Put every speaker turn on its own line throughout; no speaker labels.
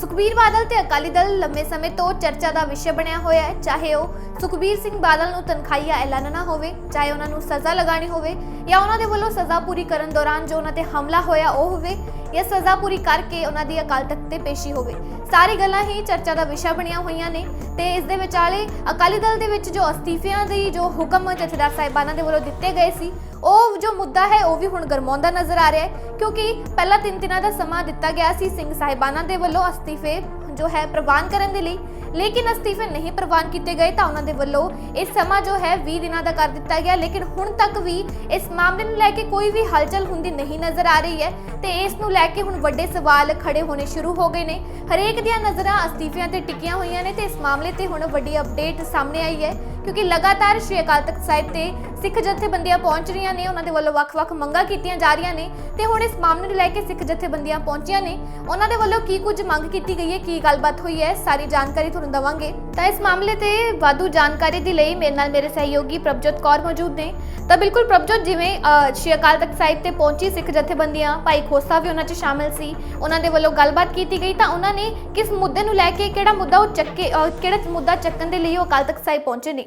ਸੁਖਬੀਰ ਬਾਦਲ ਤੇ ਅਕਾਲੀ ਦਲ ਲੰਮੇ ਸਮੇਂ ਤੋਂ ਚਰਚਾ ਦਾ ਵਿਸ਼ਾ ਬਣਿਆ ਹੋਇਆ ਹੈ। ਚਾਹੇ ਉਹ ਸੁਖਬੀਰ ਸਿੰਘ ਬਾਦਲ ਨੂੰ ਤਨਖਾਹੀਆ ਐਲਾਨਣਾ ਹੋਵੇ, ਚਾਹੇ ਉਹਨਾਂ ਨੂੰ ਸਜ਼ਾ ਲਗਾਣੀ ਹੋਵੇ ਜਾਂ ਉਹਨਾਂ ਦੇ ਵੱਲੋਂ ਸਜ਼ਾ ਪੂਰੀ ਕਰਨ ਦੌਰਾਨ ਜੋ ਉਹਨਾਂ ਤੇ ਹਮਲਾ ਹੋਇਆ ਉਹ ਹੋਵੇ ਜਾਂ ਸਜ਼ਾ ਪੂਰੀ ਕਰਕੇ ਉਹਨਾਂ ਦੀ ਅਕਾਲ ਤਖਤ ਤੇ ਪੇਸ਼ੀ ਹੋਵੇ ਸਾਰੀ ਗੱਲਾਂ ਹੀ ਚਰਚਾ ਦਾ ਵਿਸ਼ਾ ਬਣੀਆਂ ਹੋਈਆਂ ਨੇ ਤੇ ਇਸ ਦੇ ਵਿਚਾਲੇ ਅਕਾਲੀ ਦਲ ਦੇ ਵਿੱਚ ਜੋ ਅਸਤੀਫਿਆਂ ਦੀ ਜੋ ਹੁਕਮ ਜਥੇਦਾਰ ਸਾਹਿਬਾਨਾਂ ਦੇ ਵੱਲੋਂ ਦਿੱਤੇ ਗਏ ਸੀ, ਉਹ ਜੋ ਮੁੱਦਾ ਹੈ, ਉਹ ਵੀ ਹੁਣ ਗਰਮਾਉਂਦਾ ਨਜ਼ਰ ਆ ਰਿਹਾ ਹੈ, ਕਿਉਂਕਿ ਪਹਿਲਾਂ ਤਿੰਨ ਦਿਨਾਂ ਦਾ ਸਮਾਂ ਦਿੱਤਾ ਗਿਆ ਸੀ ਸਿੰਘ ਸਾਹਿਬਾਨਾਂ ਦੇ ਵੱਲੋਂ ਅਸਤੀਫੇ ਜੋ ਹੈ ਪ੍ਰਵਾਨ ਕਰਨ ਦੇ ਲਈ। ਲੇਕਿਨ ਅਸਤੀਫੇ ਨਹੀਂ ਪ੍ਰਵਾਨ ਕੀਤੇ ਗਏ ਤਾਂ ਉਹਨਾਂ ਦੇ ਵੱਲੋਂ ਇਹ ਸਮਾਂ ਜੋ ਹੈ 20 ਦਿਨਾਂ ਦਾ ਕਰ ਦਿੱਤਾ ਗਿਆ। ਲੇਕਿਨ ਹੁਣ ਤੱਕ ਵੀ ਇਸ ਮਾਮਲੇ ਨੂੰ ਲੈ ਕੇ ਕੋਈ ਵੀ ਹਲਚਲ ਹੁੰਦੀ ਨਹੀਂ ਨਜ਼ਰ ਆ ਰਹੀ ਹੈ ਤੇ ਇਸ ਨੂੰ ਲੈ ਕੇ ਹੁਣ ਵੱਡੇ ਸਵਾਲ ਖੜੇ ਹੋਣੇ ਸ਼ੁਰੂ ਹੋ ਗਏ ਨੇ। ਹਰੇਕ ਦੀਆਂ ਨਜ਼ਰਾਂ ਅਸਤੀਫਿਆਂ ਤੇ ਟਿਕੀਆਂ ਹੋਈਆਂ ਨੇ ਤੇ ਇਸ ਮਾਮਲੇ ਤੇ ਹੁਣ ਵੱਡੀ ਅਪਡੇਟ ਸਾਹਮਣੇ ਆਈ ਹੈ ਕਿਉਂਕਿ ਲਗਾਤਾਰ ਸ਼੍ਰੀ ਅਕਾਲ ਤਖਤ ਸਾਹਿਬ ਤੇ ਸਿੱਖ ਜਥੇਬੰਦੀਆਂ ਪਹੁੰਚ ਰਹੀਆਂ ਨੇ। ਉਹਨਾਂ ਦੇ ਵੱਲੋਂ ਵੱਖ-ਵੱਖ ਮੰਗਾਂ ਕੀਤੀਆਂ ਜਾ ਰਹੀਆਂ ਨੇ ਤੇ ਹੁਣ ਇਸ ਮਾਮਲੇ ਨੂੰ ਲੈ ਕੇ ਸਿੱਖ ਜਥੇਬੰਦੀਆਂ ਪਹੁੰਚੀਆਂ ਨੇ। ਉਹਨਾਂ ਦੇ ਵੱਲੋਂ ਕੀ ਕੁਝ ਮੰਗ ਕੀਤੀ ਗਈ ਹੈ, ਕੀ ਗੱਲਬਾਤ ਹੋਈ ਹੈ, ਸਾਰੀ ਜਾਣਕਾਰੀ ਤੁਹਾਨੂੰ ਦਵਾਂਗੇ। ਤਾਂ ਇਸ ਮਾਮਲੇ ਤੇ ਵਾਧੂ ਜਾਣਕਾਰੀ ਦੇ ਲਈ ਮੇਰੇ ਨਾਲ ਮੇਰੇ ਸਹਿਯੋਗੀ ਪ੍ਰਭਜੋਤ ਕੌਰ ਮੌਜੂਦ ਨੇ। ਤਾਂ ਬਿਲਕੁਲ ਪ੍ਰਭਜੋਤ ਜਿਵੇਂ ਸ਼੍ਰੀ ਅਕਾਲ ਤਖਤ ਸਾਹਿਬ ਤੇ ਪਹੁੰਚੀ ਸਿੱਖ ਜਥੇਬੰਦੀਆਂ ਭਾਈ ਖੋਸਾ ਵੀ ਉਹਨਾਂ 'ਚ ਸ਼ਾਮਲ ਸੀ। ਉਹਨਾਂ ਦੇ ਵੱਲੋਂ ਗੱਲਬਾਤ ਕੀਤੀ ਗਈ। ਤਾਂ ਉਹਨਾਂ ਨੇ ਕਿਸ ਮੁੱਦੇ ਨੂੰ ਲੈ ਕੇ ਕਿਹੜਾ ਮੁੱਦਾ ਉਹ ਚੱਕੇ ਕਿਹੜਾ ਮੁੱਦਾ ਚੱਕਣ ਦੇ ਲਈ ਉਹ ਅਕਾਲ ਤਖਤ ਸਾਹਿਬ ਪਹੁੰਚੇ ਨੇ?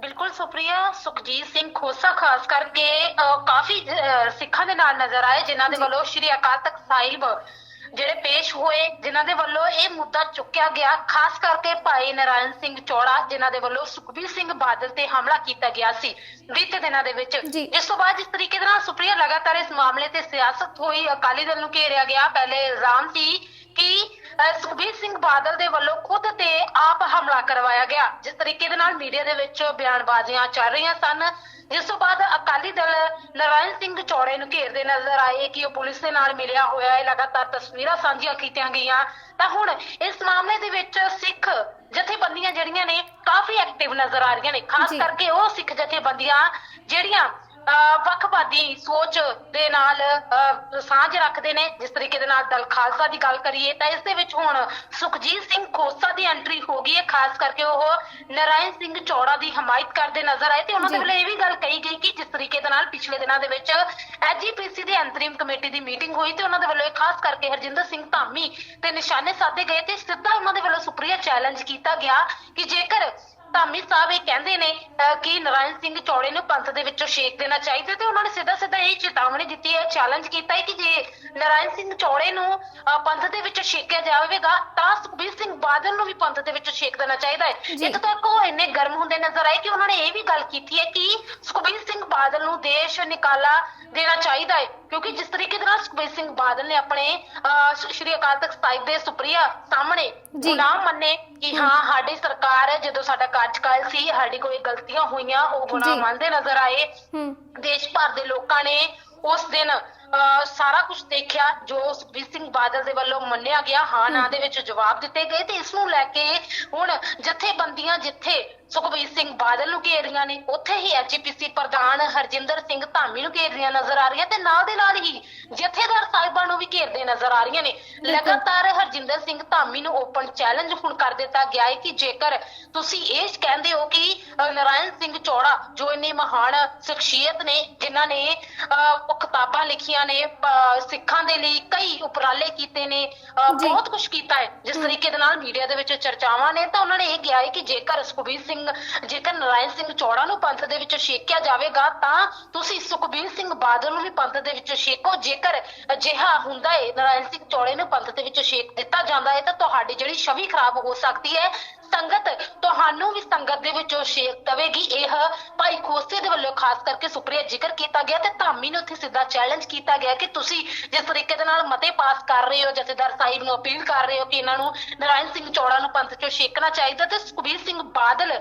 ਬਿਲਕੁਲ ਸੁਪਰੀਆ ਸੁਖਜੀਤ ਸਿੰਘ ਖੋਸਾ ਖਾਸ ਕਰਕੇ ਕਾਫੀ ਸਿੱਖਾਂ ਦੇ ਨਾਲ ਨਜ਼ਰ ਆਏ ਜਿਨ੍ਹਾਂ ਦੇ ਵੱਲੋਂ ਸ਼੍ਰੀ ਅਕਾਲ ਤਖਤ ਸਾਹਿਬ ਜਿਹੜੇ ਪੇਸ਼ ਹੋਏ ਜਿਨ੍ਹਾਂ ਦੇ ਵੱਲੋਂ ਇਹ ਮੁੱਦਾ ਚੁੱਕਿਆ ਗਿਆ ਖਾਸ ਕਰਕੇ ਭਾਈ ਨਰਾਇਣ ਸਿੰਘ ਚੌੜਾ ਜਿਨ੍ਹਾਂ ਦੇ ਵੱਲੋਂ ਸੁਖਬੀਰ ਸਿੰਘ ਬਾਦਲ ਤੇ ਹਮਲਾ ਕੀਤਾ ਗਿਆ ਸੀ ਬੀਤੇ ਦਿਨਾਂ ਦੇ ਵਿੱਚ
ਜੀ।
ਇਸ ਤੋਂ ਬਾਅਦ ਜਿਸ ਤਰੀਕੇ ਦੇ ਨਾਲ ਸੁਪਰੀਆ ਲਗਾਤਾਰ ਇਸ ਮਾਮਲੇ ਤੇ ਸਿਆਸਤ ਹੋਈ ਅਕਾਲੀ ਦਲ ਨੂੰ ਘੇਰਿਆ ਗਿਆ ਪਹਿਲੇ ਇਲਜ਼ਾਮ ਸੀ ਕਿ ਸੁਖਬੀਰ ਸਿੰਘ ਬਾਦਲ ਦੇ ਵੱਲੋਂ ਖੁਦ ਤੇ ਆਪ ਹਮਲਾ ਕਰਵਾਇਆ ਗਿਆ ਜਿਸ ਤਰੀਕੇ ਦੇ ਨਾਲ ਮੀਡੀਆ ਦੇ ਵਿੱਚ ਬਿਆਨਬਾਜ਼ੀਆਂ ਚੱਲ ਰਹੀਆਂ ਸਨ। ਜਿਸ ਤੋਂ ਬਾਅਦ ਅਕਾਲੀ ਦਲ ਨਰਾਇਣ ਸਿੰਘ ਚੌੜੇ ਨੂੰ ਘੇਰਦੇ ਨਜ਼ਰ ਆਏ ਕਿ ਉਹ ਪੁਲਿਸ ਦੇ ਨਾਲ ਮਿਲਿਆ ਹੋਇਆ ਹੈ। ਲਗਾਤਾਰ ਤਸਵੀਰਾਂ ਸਾਂਝੀਆਂ ਕੀਤੀਆਂ ਗਈਆਂ। ਤਾਂ ਹੁਣ ਇਸ ਮਾਮਲੇ ਦੇ ਵਿੱਚ ਸਿੱਖ ਜਥੇਬੰਦੀਆਂ ਜਿਹੜੀਆਂ ਨੇ ਕਾਫੀ ਐਕਟਿਵ ਨਜ਼ਰ ਆ ਰਹੀਆਂ ਨੇ। ਖਾਸ। ਕਰਕੇ ਉਹ ਸਿੱਖ ਜਥੇਬੰਦੀਆਂ ਜਿਹੜੀਆਂ ਵੱਖਵਾਦੀ ਸੋਚ ਦੇ ਨਾਲ ਸਾਂਝ ਰੱਖਦੇ ਨੇ ਜਿਸ ਤਰੀਕੇ ਦੇ ਨਾਲ ਦਲ ਖਾਲਸਾ ਦੀ ਗੱਲ ਕਰੀਏ ਤਾਂ ਇਸ ਦੇ ਵਿੱਚ ਹੁਣ ਸੁਖਜੀਤ ਸਿੰਘ ਖੋਸਾ ਦੀ ਐਂਟਰੀ ਹੋ ਗਈ ਹੈ ਖਾਸ ਕਰਕੇ ਉਹ ਨਰਾਇਣ ਸਿੰਘ ਚੌੜਾ ਦੀ ਹਮਾਇਤ ਕਰਦੇ ਨਜ਼ਰ ਆਏ ਤੇ ਉਹਨਾਂ ਦੇ। ਵੱਲੋਂ ਇਹ ਵੀ ਗੱਲ ਕਹੀ ਗਈ ਕਿ ਜਿਸ ਤਰੀਕੇ ਦੇ ਨਾਲ ਪਿਛਲੇ ਦਿਨਾਂ ਦੇ ਵਿੱਚ ਐਜੀਪੀਸੀ ਦੀ ਅੰਤਰਿਮ ਕਮੇਟੀ ਦੀ ਮੀਟਿੰਗ ਹੋਈ ਤੇ ਉਹਨਾਂ ਦੇ ਵੱਲੋਂ ਇਹ ਖਾਸ ਕਰਕੇ ਹਰਜਿੰਦਰ ਸਿੰਘ ਧਾਮੀ ਤੇ ਨਿਸ਼ਾਨੇ ਸਾਧੇ ਗਏ ਤੇ ਸਿੱਧਾ ਉਹਨਾਂ ਦੇ ਵੱਲੋਂ ਸੁਪਰੀਆ ਚੈਲੰਜ ਕੀਤਾ ਗਿਆ ਕਿ ਜੇਕਰ ਧਾਮੀ ਸਾਹਿਬ ਇਹ ਕਹਿੰਦੇ ਨੇ ਕਿ ਨਰਾਇਣ ਸਿੰਘ ਚੌੜੇ ਨੂੰ ਪੰਥ ਦੇ ਵਿੱਚੋਂ ਛੇਕ ਦੇਣਾ ਚਾਹੀਦਾ ਤੇ ਉਹਨਾਂ ਨੇ ਸਿੱਧਾ ਸਿੱਧਾ ਇਹ ਚੇਤਾਵਨੀ ਦਿੱਤੀ ਹੈ ਚੈਲੰਜ ਕੀਤਾ ਹੈ ਕਿ ਜੇ ਨਰਾਇਣ ਸਿੰਘ ਚੌੜੇ ਨੂੰ ਪੰਥ ਦੇ ਵਿੱਚੋਂ ਛੇਕਿਆ ਜਾਵੇਗਾ ਤਾਂ ਸੁਖਬੀਰ ਸਿੰਘ ਬਾਦਲ ਨੂੰ ਵੀ ਪੰਥ ਦੇ ਵਿੱਚੋਂ ਛੇਕ ਦੇਣਾ ਚਾਹੀਦਾ ਹੈ। ਇੱਥੇ ਤੱਕ ਉਹ ਇੰਨੇ ਗਰਮ ਹੁੰਦੇ ਨਜ਼ਰ ਆਏ ਕਿ ਉਹਨਾਂ ਨੇ ਇਹ ਵੀ ਗੱਲ ਕੀਤੀ ਹੈ ਕਿ ਸੁਖਬੀਰ ਸਿੰਘ ਬਾਦਲ ਨੂੰ ਦੇਸ਼ ਨਿਕਾਲਾ ਦੇਣਾ ਚਾਹੀਦਾ ਹੈ। ਕਿਉਂਕਿ ਜਿਸ ਤਰੀਕੇ ਦੇ ਨਾਲ ਸੁਖਬੀਰ ਸਿੰਘ ਬਾਦਲ ਨੇ ਆਪਣੇ ਅਹ, ਸ਼- ਸ਼੍ਰੀ ਅਕਾਲ ਤਖਤ ਸਾਹਿਬ ਦੇ ਸੁਪਰੀਆ ਸਾਹਮਣੇ
ਜੀ।
ਗੁਨਾਹ ਮੰਨੇ ਕਿ ਹਾਂ। ਸਾਡੀ ਸਰਕਾਰ ਜਦੋਂ ਸਾਡਾ ਕਾਰਜਕਾਲ ਸੀ ਸਾਡੀ ਕੋਈ ਗਲਤੀਆਂ ਹੋਈਆਂ ਉਹ ਗੁਨਾਹ
ਜੀ।
ਮੰਨਦੇ ਨਜ਼ਰ ਆਏ।
ਹੂੰ।
ਦੇਸ਼ ਭਰ ਦੇ ਲੋਕਾਂ ਨੇ ਉਸ ਦਿਨ ਅਹ, ਸਾਰਾ ਕੁਝ ਦੇਖਿਆ ਜੋ ਸੁਖਬੀਰ ਸਿੰਘ ਬਾਦਲ ਦੇ ਵੱਲੋਂ ਮੰਨਿਆ ਗਿਆ। ਹਾਂ। ਨਾ ਦੇ ਵਿੱਚ ਜਵਾਬ ਦਿੱਤੇ ਗਏ ਤੇ ਇਸ ਨੂੰ ਲੈ ਕੇ ਹੁਣ ਜਥੇਬੰਦੀਆਂ ਜਿੱਥੇ ਸੁਖਬੀਰ ਸਿੰਘ ਬਾਦਲ ਨੂੰ ਘੇਰ ਰਹੀਆਂ ਨੇ। ਉੱਥੇ ਹੀ ਐਜੀਪੀਸੀ ਪ੍ਰਧਾਨ ਹਰਜਿੰਦਰ ਸਿੰਘ ਧਾਮੀ ਨੂੰ ਘੇਰ ਰਹੀਆਂ ਨਜ਼ਰ ਆ ਰਹੀਆਂ ਤੇ ਨਾਲ ਦੇ ਨਾਲ ਹੀ ਜਥੇਦਾਰ ਸਾਹਿਬਾਂ ਨੂੰ ਵੀ ਘੇਰਦੇ ਨਜ਼ਰ ਆ ਰਹੀਆਂ ਨੇ। ਲਗਾਤਾਰ ਹਰਜਿੰਦਰ ਸਿੰਘ ਧਾਮੀ ਨੂੰ ਓਪਨ ਚੈਲੰਜ ਹੁਣ ਕਰ ਦਿੱਤਾ ਗਿਆ ਹੈ ਕਿ ਜੇਕਰ ਤੁਸੀਂ ਇਹ ਕਹਿੰਦੇ ਹੋ ਕਿ ਨਰਾਇਣ ਸਿੰਘ ਚੌੜਾ ਜੋ ਇੰਨੇ ਮਹਾਨ ਸ਼ਖਸੀਅਤ ਨੇ ਜਿਨ੍ਹਾਂ ਨੇ ਅਹ, ਕਿਤਾਬਾਂ ਲਿਖੀਆਂ ਨੇ ਸਿੱਖਾਂ ਦੇ ਲਈ ਕਈ ਉਪਰਾਲੇ ਕੀਤੇ ਨੇ। ਬਹੁਤ ਕੁਝ ਕੀਤਾ ਹੈ। ਜਿਸ ਤਰੀਕੇ ਦੇ ਨਾਲ ਮੀਡੀਆ ਦੇ ਵਿੱਚ ਚਰਚਾਵਾਂ ਨੇ ਤਾਂ ਉਹਨਾਂ ਨੇ ਇਹ ਕਿਹਾ ਹੈ ਕਿ ਜੇਕਰ ਸੁਖਬੀਰ ਸਿੰਘ ਜੇਕਰ ਨਰਾਇਣ ਸਿੰਘ ਚੌੜਾ ਨੂੰ ਪੰਥ ਦੇ ਵਿੱਚੋਂ ਛੇਕਿਆ ਜਾਵੇਗਾ, ਤਾਂ ਤੁਸੀਂ ਸੁਖਬੀਰ ਸਿੰਘ ਬਾਦਲ ਨੂੰ ਵੀ ਪੰਥ ਦੇ ਵਿੱਚੋਂ ਛੇਕੋ। ਜੇਕਰ ਅਜਿਹਾ ਹੁੰਦਾ ਹੈ ਨਰਾਇਣ ਸਿੰਘ ਚੌੜੇ ਨੂੰ ਪੰਥ ਦੇ ਵਿੱਚੋਂ ਛੇਕ ਦਿੱਤਾ ਜਾਂਦਾ ਹੈ ਤਾਂ ਤੁਹਾਡੀ ਜਿਹੜੀ ਛਵੀ ਖਰਾਬ ਹੋ ਸਕਦੀ ਹੈ ਸੰਗਤ ਤੁਹਾਨੂੰ ਵੀ ਸੰਗਤ ਦੇ ਵਿੱਚੋਂ ਛੇਕ ਦਵੇਗੀ ਇਹ ਭਾਈ ਖੋਸੇ ਦੇ ਵੱਲੋਂ ਖਾਸ ਕਰਕੇ ਸੁਪਰੀਆ ਜ਼ਿਕਰ ਕੀਤਾ ਗਿਆ ਤੇ ਧਾਮੀ ਨੂੰ ਉੱਥੇ ਸਿੱਧਾ ਚੈਲੰਜ ਕੀਤਾ ਗਿਆ ਕਿ ਤੁਸੀਂ ਜਿਸ ਤਰੀਕੇ ਦੇ ਨਾਲ ਮਤੇ ਪਾਸ ਕਰ ਰਹੇ ਹੋ ਜਥੇਦਾਰ ਸਾਹਿਬ ਨੂੰ ਅਪੀਲ ਕਰ ਰਹੇ ਹੋ ਕਿ ਇਹਨਾਂ ਨੂੰ ਨਰਾਇਣ ਸਿੰਘ ਚੌੜਾ ਨੂੰ ਪੰਥ ਚੋਂ ਛੇਕਣਾ ਚਾਹੀਦਾ ਤੇ ਸੁਖਬੀਰ ਸਿੰਘ ਬਾਦਲ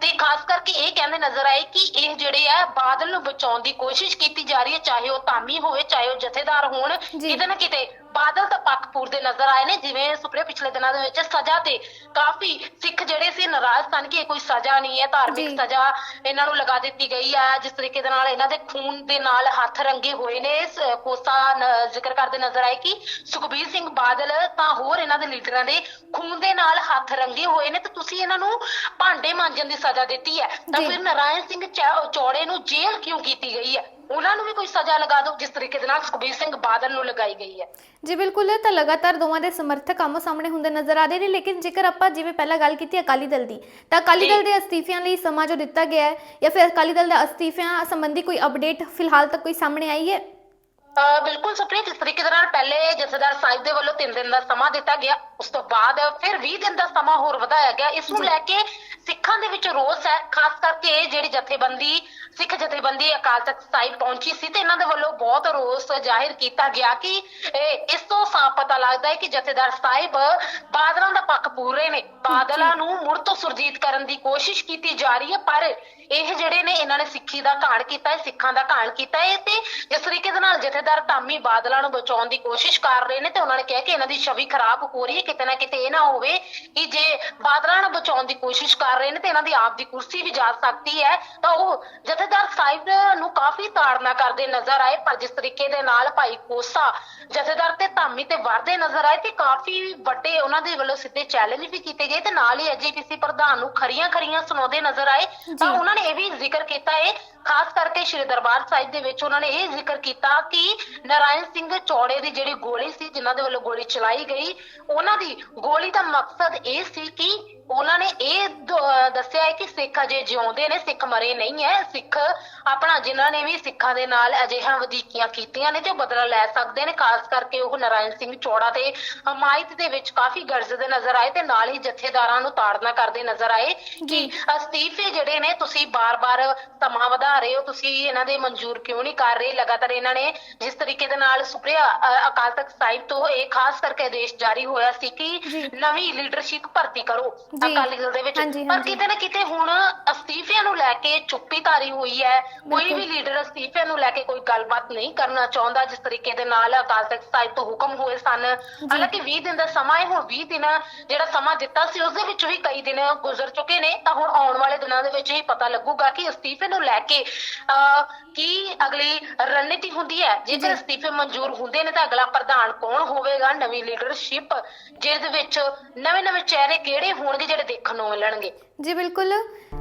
ਤੇ ਖਾਸ ਕਰਕੇ ਇਹ ਕਹਿੰਦੇ ਨਜ਼ਰ ਆਏ ਕਿ ਇਹ ਜਿਹੜੇ ਆ ਬਾਦਲ ਨੂੰ ਬਚਾਉਣ ਦੀ ਕੋਸ਼ਿਸ਼ ਕੀਤੀ ਜਾ ਰਹੀ ਹੈ ਚਾਹੇ ਉਹ ਧਾਮੀ ਹੋਵੇ ਚਾਹੇ ਉਹ ਜਥੇਦਾਰ ਹੋਣ। ਕਿਤੇ ਨਾ ਕਿਤੇ ਬਾਦਲ ਤਾਂ ਪੱਖ ਪੂਰਦੇ ਨਜ਼ਰ ਆਏ ਨੇ ਜਿਵੇਂ ਸੁਪਰੇ ਪਿਛਲੇ ਦਿਨਾਂ ਦੇ ਵਿੱਚ ਸਜ਼ਾ ਤੇ ਕਾਫੀ ਸਿੱਖ ਜਿਹੜੇ ਸੀ ਨਾਰਾਜ਼ ਸਨ ਕਿ ਇਹ ਕੋਈ ਸਜ਼ਾ ਨਹੀਂ ਹੈ ਧਾਰਮਿਕ। ਸਜ਼ਾ ਇਹਨਾਂ ਨੂੰ ਲਗਾ ਦਿੱਤੀ ਗਈ ਹੈ ਜਿਸ ਤਰੀਕੇ ਦੇ ਨਾਲ ਇਹਨਾਂ ਦੇ ਖੂਨ ਦੇ ਨਾਲ ਹੱਥ ਰੰਗੇ ਹੋਏ ਨੇ ਕੋਸਾ ਜ਼ਿਕਰ ਕਰਦੇ ਨਜ਼ਰ ਆਏ ਕਿ ਸੁਖਬੀਰ ਸਿੰਘ ਬਾਦਲ ਤਾਂ ਹੋਰ ਇਹਨਾਂ ਦੇ ਲੀਡਰਾਂ ਦੇ ਖੂਨ ਦੇ ਨਾਲ ਹੱਥ ਰੰਗੇ ਹੋਏ ਨੇ ਤੇ ਤੁਸੀਂ ਇਹਨਾਂ ਨੂੰ ਭਾਂਡੇ ਮਾਂਜਣ ਦੀ ਸਜ਼ਾ ਦਿੱਤੀ ਹੈ ਤਾਂ। ਫਿਰ ਨਾਰਾਇਣ ਸਿੰਘ ਚੌੜੇ ਨੂੰ ਜੇਲ੍ਹ ਕਿਉਂ ਕੀਤੀ ਗਈ ਹੈ ਉਹਨਾਂ ਨੂੰ ਵੀ ਕੋਈ ਸਜ਼ਾ ਲਗਾ ਦਿਓ ਜਿਸ ਤਰੀਕੇ ਦੇ ਨਾਲ ਸੁਖਬੀਰ ਸਿੰਘ ਬਾਦਲ ਨੂੰ ਲਗਾਈ ਗਈ ਹੈ।
ਜੀ ਬਿਲਕੁਲ ਤਾਂ ਲਗਾਤਾਰ ਦੋਵਾਂ ਦੇ ਸਮਰਥਕ ਆਮੋ ਸਾਹਮਣੇ ਹੁੰਦੇ ਨਜ਼ਰ ਆ ਰਹੇ ਨੇ ਲੇਕਿਨ ਜੇਕਰ ਆਪਾਂ ਜਿਵੇਂ ਪਹਿਲਾਂ ਗੱਲ ਕੀਤੀ ਅਕਾਲੀ ਦਲ ਦੀ ਤਾਂ ਅਕਾਲੀ ਦਲ ਦੇ ਅਸਤੀਫਿਆਂ ਲਈ ਸਮਾਂ ਜੋ ਦਿੱਤਾ ਗਿਆ ਹੈ ਜਾਂ ਫਿਰ ਅਕਾਲੀ ਦਲ ਦੇ ਅਸਤੀਫਿਆਂ ਸੰਬੰਧੀ ਕੋਈ ਅਪਡੇਟ ਫਿਲਹਾਲ ਤੱਕ ਕੋਈ ਸਾਹਮਣੇ ਆਈ ਹੈ?
ਬਿਲਕੁਲ ਸੁਪਰੀਮ ਜਿਸ ਤਰੀਕੇ ਦੇ ਨਾਲ ਪਹਿਲੇ ਜਥੇਦਾਰ ਸਾਹਿਬ ਦੇ ਵੱਲੋਂ 3 ਦਿਨ ਦਾ ਸਮਾਂ ਦਿੱਤਾ ਗਿਆ ਉਸ ਤੋਂ ਬਾਅਦ ਫਿਰ 20 ਦਿਨ ਦਾ ਸਮਾਂ ਹੋਰ ਵਧਾਇਆ ਗਿਆ। ਇਸ ਨੂੰ ਲੈ ਕੇ ਸਿੱਖਾਂ ਦੇ ਵਿੱਚ ਰੋਸ ਹੈ ਖਾਸ ਕਰਕੇ ਜਿਹੜੀ ਜਥੇਬੰਦੀ ਸਿੱਖ ਜਥੇਬੰਦੀ ਅਕਾਲ ਤਖਤ ਸਾਹਿਬ ਪਹੁੰਚੀ ਸੀ ਤੇ ਇਹਨਾਂ ਦੇ ਵੱਲੋਂ ਬਹੁਤ ਰੋਸ ਜ਼ਾਹਿਰ ਕੀਤਾ ਗਿਆ ਕਿ ਇਹ- ਇਸ ਤੋਂ ਸਾਫ਼ ਪਤਾ ਲੱਗਦਾ ਹੈ ਕਿ ਜਥੇਦਾਰ ਸਾਹਿਬ ਬਾਦਲਾਂ ਦਾ ਪੱਖ ਪੂਰ ਰਹੇ ਨੇ। ਬਾਦਲਾਂ ਨੂੰ ਮੁੜ ਤੋਂ ਸੁਰਜੀਤ ਕਰਨ ਦੀ ਕੋਸ਼ਿਸ਼ ਕੀਤੀ ਜਾ ਰਹੀ ਹੈ ਪਰ ਇਹ ਜਿਹੜੇ ਨੇ ਇਹਨਾਂ ਨੇ ਸਿੱਖੀ ਦਾ ਘਾਣ ਕੀਤਾ ਹੈ ਸਿੱਖਾਂ ਦਾ ਘਾਣ ਕੀਤਾ ਹੈ ਤੇ ਜਿਸ ਤਰੀਕੇ ਦੇ ਨਾਲ ਜਥੇਦਾਰ ਧਾਮੀ ਬਾਦਲਾਂ ਨੂੰ ਬਚਾਉਣ ਦੀ ਕੋਸ਼ਿਸ਼ ਕਰ ਰਹੇ ਨੇ ਤੇ ਉਹਨਾਂ ਨੇ ਕਿਹਾ ਕਿ ਇਹਨਾਂ ਦੀ ਛਵੀ ਖਰਾਬ ਹੋ ਰਹੀ ਹੈ ਕਿਤੇ ਨਾ ਕਿਤੇ ਇਹ ਨਾ ਹੋਵੇ ਕਿ ਜੇ ਬਾਦਲਾਂ ਨੂੰ ਬਚਾਉਣ ਦੀ ਕੋਸ਼ਿਸ਼ ਕਰ ਰਹੇ ਨੇ ਤੇ ਇਹਨਾਂ ਦੀ ਆਪ ਦੀ ਕੁਰਸੀ ਵੀ ਜਾ ਸਕਦੀ ਹੈ ਤਾਂ ਉਹ ਜਥੇਦਾਰ ਸਾਹਿਬ ਨੂੰ ਕਾਫੀ ਤਾੜਨਾ ਕਰਦੇ ਨਜ਼ਰ ਆਏ ਪਰ ਜਿਸ ਤਰੀਕੇ ਦੇ ਨਾਲ ਭਾਈ ਕੋਸਾ ਜਥੇਦਾਰ ਤੇ ਧਾਮੀ ਤੇ ਵਰਦੇ ਨਜ਼ਰ ਆਏ ਤੇ ਕਾਫੀ ਵੱਡੇ ਉਹਨਾਂ ਦੇ ਵੱਲੋਂ ਸਿੱਧੇ ਚੈਲੰਜ ਵੀ ਕੀਤੇ ਗਏ। ਤੇ ਨਾਲ ਹੀ ਐਜੀਪੀਸੀ ਪ੍ਰਧਾਨ ਨੂੰ ਖਰੀਆਂ ਖਰੀਆਂ ਸੁਣਾਉਂਦੇ ਨਜ਼ਰ ਆਏ। ਤਾਂ ਉਹਨਾਂ ਨੇ ਇਹ ਵੀ ਜ਼ਿਕਰ ਕੀਤਾ ਹੈ ਖਾਸ ਕਰਕੇ ਸ਼੍ਰੀ ਦਰਬਾਰ ਸਾਹਿਬ ਦੇ ਵਿੱਚ ਉਹਨਾਂ ਨੇ ਇਹ ਜ਼ਿਕਰ ਕੀਤਾ ਕਿ ਨਾਰਾਇਣ ਸਿੰਘ ਚੌੜੇ ਦੀ ਜਿਹੜੀ ਗੋਲੀ ਸੀ ਜਿਨ੍ਹਾਂ ਦੇ ਵੱਲੋਂ ਗੋਲੀ ਚਲਾਈ ਗਈ ਉਹਨਾਂ ਦੀ ਗੋਲੀ ਦਾ ਮਕਸਦ ਇਹ ਸੀ ਕਿ ਉਹਨਾਂ ਨੇ ਇਹ ਦੱਸਿਆ ਹੈ ਕਿ ਸਿੱਖ ਅਜੇ ਜਿਉਂਦੇ ਨੇ ਸਿੱਖ ਮਰੇ ਨਹੀਂ ਹੈ ਸਿੱਖ ਆਪਣਾ ਜਿਨ੍ਹਾਂ ਨੇ ਵੀ ਸਿੱਖਾਂ ਦੇ ਨਾਲ ਅਜਿਹੀਆਂ ਵਧੀਕੀਆਂ ਕੀਤੀਆਂ ਨੇ ਤੇ ਉਹ ਬਦਲਾ ਲੈ ਸਕਦੇ ਨੇ ਖਾਸ ਕਰਕੇ ਉਹ ਨਾਰਾਇਣ ਸਿੰਘ ਚੌੜਾ ਤੇ ਹਮਾਇਤ ਦੇ ਵਿੱਚ ਕਾਫੀ ਗਰਜਦੇ ਨਜ਼ਰ ਆਏ ਤੇ ਨਾਲ ਹੀ ਜਥੇਦਾਰਾਂ ਨੂੰ ਤਾੜਨਾ ਕਰਦੇ ਨਜ਼ਰ ਆਏ ਕਿ ਅਸਤੀਫੇ ਜਿਹੜੇ ਨੇ ਤੁਸੀਂ ਬਾਰ-ਬਾਰ ਸਮਾਂ ਵਧਾ ਰਹੇ ਹੋ ਤੁਸੀਂ ਇਹਨਾਂ ਦੇ ਮਨਜ਼ੂਰ ਕਿਉਂ ਨਹੀਂ ਕਰ ਰਹੇ ਲਗਾਤਾਰ ਇਹਨਾਂ ਨੇ ਜਿਸ ਤਰੀਕੇ ਦੇ ਨਾਲ ਸੁਪਰੀਆ ਅਕਾਲ ਤਖਤ ਸਾਹਿਬ ਤੋਂ ਇਹ ਖਾਸ ਕਰਕੇ ਆਦੇਸ਼ ਜਾਰੀ ਹੋਇਆ ਸੀ। ਕਿ ਨਵੀਂ ਲੀਡਰਸ਼ਿਪ ਭਰਤੀ ਕਰੋ। ਅਕਾਲੀ ਦਲ ਦੇ ਵਿੱਚ ਪਰ। ਕਿਤੇ ਨਾ ਕਿਤੇ ਹੁਣ ਅਸਤੀਫਿਆਂ ਨੂੰ ਲੈ ਕੇ ਚੁੱਪੀ ਧਾਰੀ ਹੋਈ ਹੈ ਕੋਈ। ਵੀ ਲੀਡਰ ਅਸਤੀਫਿਆਂ ਨੂੰ ਲੈ ਕੇ ਕੋਈ ਗੱਲਬਾਤ ਨਹੀਂ ਕਰਨਾ ਚਾਹੁੰਦਾ ਜਿਸ ਤਰੀਕੇ ਦੇ ਨਾਲ ਅਕਾਲ ਤਖਤ ਸਾਹਿਬ ਤੋਂ ਹੁਕਮ ਹੋਏ ਸਨ ਹਾਲਾਂਕਿ 20 ਦਿਨ ਦਾ ਸਮਾਂ ਹੈ ਹੁਣ 20 ਦਿਨ ਜਿਹੜਾ ਸਮਾਂ ਦਿੱਤਾ ਸੀ ਉਸ ਦੇ ਵਿੱਚ ਵੀ ਕਈ ਦਿਨ ਗੁਜ਼ਰ ਚੁੱਕੇ ਨੇ ਤਾਂ ਹੁਣ ਆਉਣ ਵਾਲੇ ਦਿਨਾਂ ਦੇ ਵਿੱਚ ਹੀ ਪਤਾ ਲੱਗੂਗਾ ਕਿ ਅਸਤੀਫੇ ਨੂੰ ਲੈ ਕੇ ਕੀ ਅਗਲੀ ਰਣਨੀਤੀ ਹੁੰਦੀ ਹੈ? ਜੇਕਰ ਅਸਤੀਫੇ ਮਨਜ਼ੂਰ ਹੁੰਦੇ ਨੇ ਤਾਂ ਅਗਲਾ ਪ੍ਰਧਾਨ ਕੌਣ ਹੋਵੇਗਾ? ਨਵੀਂ ਲੀਡਰਸ਼ਿਪ ਜਿਸ ਦੇ ਵਿੱਚ ਨਵੇਂ ਨਵੇਂ ਚਿਹਰੇ ਕਿਹੜੇ ਹੋਣਗੇ ਜਿਹੜੇ ਦੇਖਣ ਨੂੰ ਮਿਲਣਗੇ?
ਜੀ ਬਿਲਕੁਲ।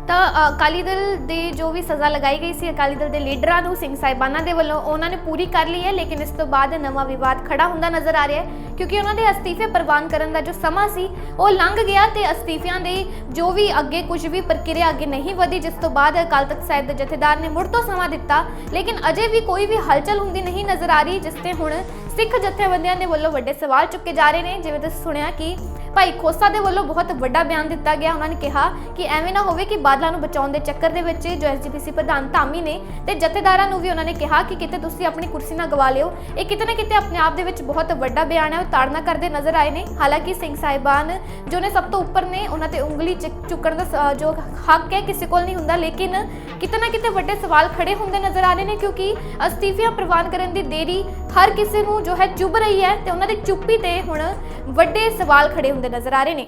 ਤਾਂ ਅਕਾਲੀ ਦਲ ਦੇ ਜੋ ਵੀ ਸਜ਼ਾ ਲਗਾਈ ਗਈ ਸੀ, ਅਕਾਲੀ ਦਲ ਦੇ ਲੀਡਰਾਂ ਨੂੰ, ਸਿੰਘ ਸਾਹਿਬਾਨਾਂ ਦੇ ਵੱਲੋਂ, ਉਹਨਾਂ ਨੇ ਪੂਰੀ ਕਰ ਲਈ ਹੈ, ਲੇਕਿਨ ਇਸ ਤੋਂ ਬਾਅਦ ਨਵਾਂ ਵਿਵਾਦ ਖੜਾ ਹੁੰਦਾ ਨਜ਼ਰ ਆ ਰਿਹਾ ਹੈ, ਕਿਉਂਕਿ ਉਹਨਾਂ ਦੇ ਅਸਤੀਫੇ ਪ੍ਰਵਾਨ ਕਰਨ ਦਾ ਜੋ ਸਮਾਂ ਸੀ, ਉਹ ਲੰਘ ਗਿਆ ਤੇ ਅਸਤੀਫਿਆਂ ਦੇ ਜੋ ਵੀ ਅੱਗੇ ਕੁਝ ਵੀ ਪ੍ਰਕਿਰਿਆ ਅੱਗੇ ਨਹੀਂ ਵਧੀ, ਜਿਸ ਤੋਂ ਬਾਅਦ ਅਕਾਲ ਤਖਤ ਸਾਹਿਬ ਦੇ ਜਥੇਦਾਰ ਨੇ ਮੁੜ ਤੋਂ ਸਮਾਂ ਦਿੱਤਾ, ਲੇਕਿਨ ਅਜੇ ਵੀ ਕੋਈ ਵੀ ਹਲਚਲ ਹੁੰਦੀ ਨਹੀਂ ਨਜ਼ਰ ਆ ਰਹੀ, ਜਿਸ ਤੇ ਹੁਣ ਸਿੱਖ ਜਥੇਬੰਦੀਆਂ ਦੇ ਵੱਲੋਂ ਵੱਡੇ ਸਵਾਲ ਚੁੱਕੇ ਜਾ ਰਹੇ ਨੇ, ਜਿਵੇਂ ਤੁਸੀਂ ਸੁਣਿਆ ਕਿ ਭਾਈ ਖੋਸਾ ਦੇ ਵੱਲੋਂ ਬਹੁਤ ਵੱਡਾ ਬਿਆਨ ਦਿੱਤਾ ਗਿਆ। ਉਹਨਾਂ ਨੇ ਕਿਹਾ ਕਿ ਐਵੇਂ ਨਾ ਹੋਵੇ ਕਿ ਬਾਦਲਾਂ ਨੂੰ ਬਚਾਉਣ ਦੇ ਚੱਕਰ ਦੇ ਵਿੱਚ ਜੋ ਐਸਜੀਪੀਸੀ ਪ੍ਰਧਾਨ ਧਾਮੀ ਨੇ ਤੇ ਜਥੇਦਾਰਾਂ ਨੂੰ ਵੀ ਉਹਨਾਂ ਨੇ ਕਿਹਾ ਕਿ ਕਿਤੇ ਤੁਸੀਂ ਆਪਣੀ ਕੁਰਸੀ ਨਾ ਗਵਾ ਲਿਓ। ਇਹ ਕਿਤੇ ਨਾ ਕਿਤੇ ਆਪਣੇ ਆਪ ਦੇ ਵਿੱਚ ਬਹੁਤ ਵੱਡਾ ਬਿਆਨ ਹੈ, ਉਹ ਤਾੜਨਾ ਕਰਦੇ ਨਜ਼ਰ ਆਏ ਨੇ। ਹਾਲਾਂਕਿ ਸਿੰਘ ਸਾਹਿਬਾਨ ਜੋ ਨੇ ਸਭ ਤੋਂ ਉੱਪਰ ਨੇ, ਉਹਨਾਂ ਤੇ ਉਂਗਲੀ ਚੁੱਕ- ਚੁੱਕਣ ਦਾ ਜੋ ਹੱਕ ਹੈ ਕਿਸੇ ਕੋਲ ਨਹੀਂ ਹੁੰਦਾ, ਲੇਕਿਨ ਕਿਤੇ ਨਾ ਕਿਤੇ ਵੱਡੇ ਸਵਾਲ ਖੜੇ ਹੁੰਦੇ ਨਜ਼ਰ ਆ ਰਹੇ ਨੇ ਕਿਉਂਕਿ ਅਸਤੀਫਿਆਂ ਪ੍ਰਵਾਨ ਕਰਨ ਦੀ ਦੇਰੀ ਹਰ ਕਿਸੇ ਨੂੰ ਜੋ ਹੈ ਚੁੱਭ ਰਹੀ ਹੈ ਤੇ ਉਹਨਾਂ ਦੀ ਚੁੱਪੀ ਤੇ ਹੁਣ ਵੱਡੇ ਸਵਾਲ ਖੜੇ ਹੁੰਦੇ ਹੁੰਦੇ ਨਜ਼ਰ ਆ ਰਹੇ ਨੇ